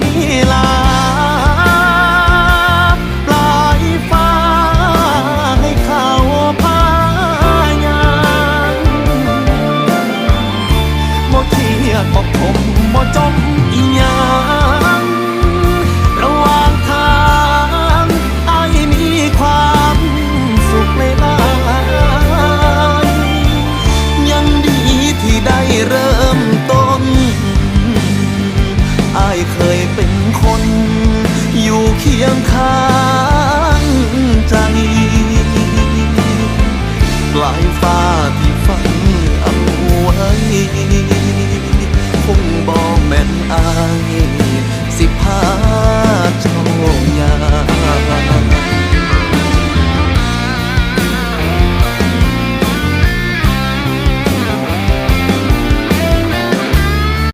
มีลา คียงข้างใจปลายฟ้าที่ฝันเอาไว้คงบอกแม่นอาย